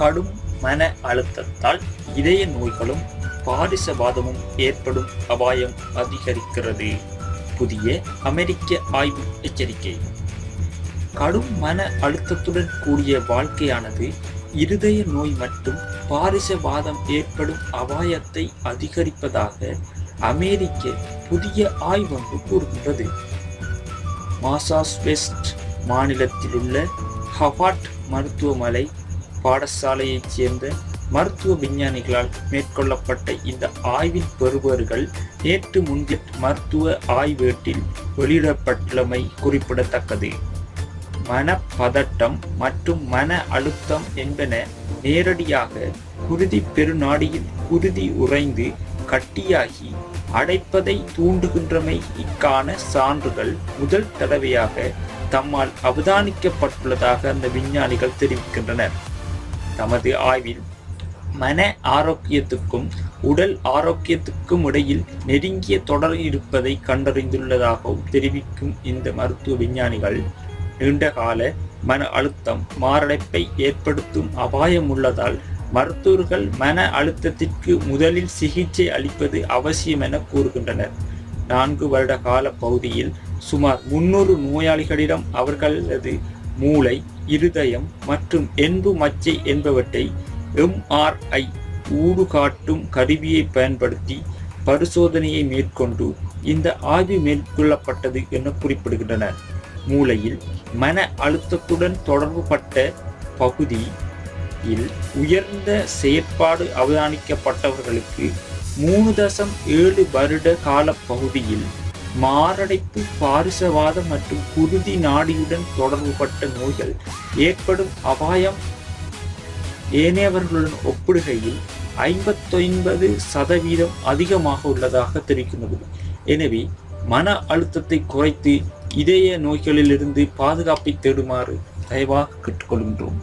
கடும் மன அழுத்தத்தால் இதய நோய்களும் பாரிசவாதமும் ஏற்படும் அபாயம் அதிகரிக்கிறது. புதிய அமெரிக்க ஆய்வு எச்சரிக்கை. கடும் மன அழுத்தத்துடன் கூடிய வாழ்க்கையானது இருதய நோய் மற்றும் பாரிசவாதம் ஏற்படும் அபாயத்தை அதிகரிப்பதாக அமெரிக்க புதிய ஆய்வொன்று கூறுகின்றது. மாசாஸ்வெஸ்ட் மாநிலத்தில் உள்ள ஹவாட் மருத்துவமனை பாடசாலையைச் சேர்ந்த மருத்துவ விஞ்ஞானிகளால் மேற்கொள்ளப்பட்ட இந்த ஆய்வின் பெறுபவர்கள் நேற்று முன்தின மருத்துவ ஆய்வேட்டில் வெளியிடப்பட்டுள்ளமை குறிப்பிடத்தக்கது. மனப்பதட்டம் மற்றும் மன அழுத்தம் என்பன நேரடியாக குருதி பெருநாடியில் குருதி உறைந்து கட்டியாகி அடைப்பதை தூண்டுகின்றமை இக்கான சான்றுகள் முதல் தடவையாக தம்மால் அவதானிக்கப்பட்டுள்ளதாக அந்த விஞ்ஞானிகள் தெரிவிக்கின்றனர். தமது ஆய்வில் மன ஆரோக்கியத்துக்கும் உடல் ஆரோக்கியத்துக்கும் இடையில் நெருங்கிய தொடர் இருப்பதை கண்டறிந்துள்ளதாகவும் தெரிவிக்கும் இந்த மருத்துவ விஞ்ஞானிகள் நீண்டகால மன அழுத்தம் மாரடைப்பை ஏற்படுத்தும் அபாயம் உள்ளதால் மருத்துவர்கள் மன அழுத்தத்திற்கு முதலில் சிகிச்சை அளிப்பது அவசியம் என கூறுகின்றனர். நான்கு வருட கால பகுதியில் சுமார் முன்னூறு நோயாளிகளிடம் அவர்களது மூளை இருதயம் மற்றும் என்பு மச்சை என்பவற்றை எம்ஆர்ஐ ஊடுகாட்டும் கருவியை பயன்படுத்தி பரிசோதனையை மேற்கொண்டு இந்த ஆய்வு மேற்கொள்ளப்பட்டது என குறிப்பிடுகின்றனர் மூளையில் மன அழுத்தத்துடன் தொடர்புபட்ட பகுதியில் உயர்ந்த செயற்பாடு அவதானிக்கப்பட்டவர்களுக்கு மூணு தசம் ஏழு வருட கால பகுதியில் மாரடைப்பு பாரிசவாதம் மற்றும் குருதி நாடியுடன் தொடர்புபட்ட நோய்கள் ஏற்படும் அபாயம் ஏனையவர்களுடன் ஒப்பிடுகையில் ஐம்பத்தொன்பது சதவீதம் அதிகமாக உள்ளதாக தெரிவிக்கிறது எனவே மன அழுத்தத்தை குறைத்து இதய நோய்களிலிருந்து பாதுகாப்பை தேடுமாறு தயவாக கேட்டுக்கொள்கின்றோம்.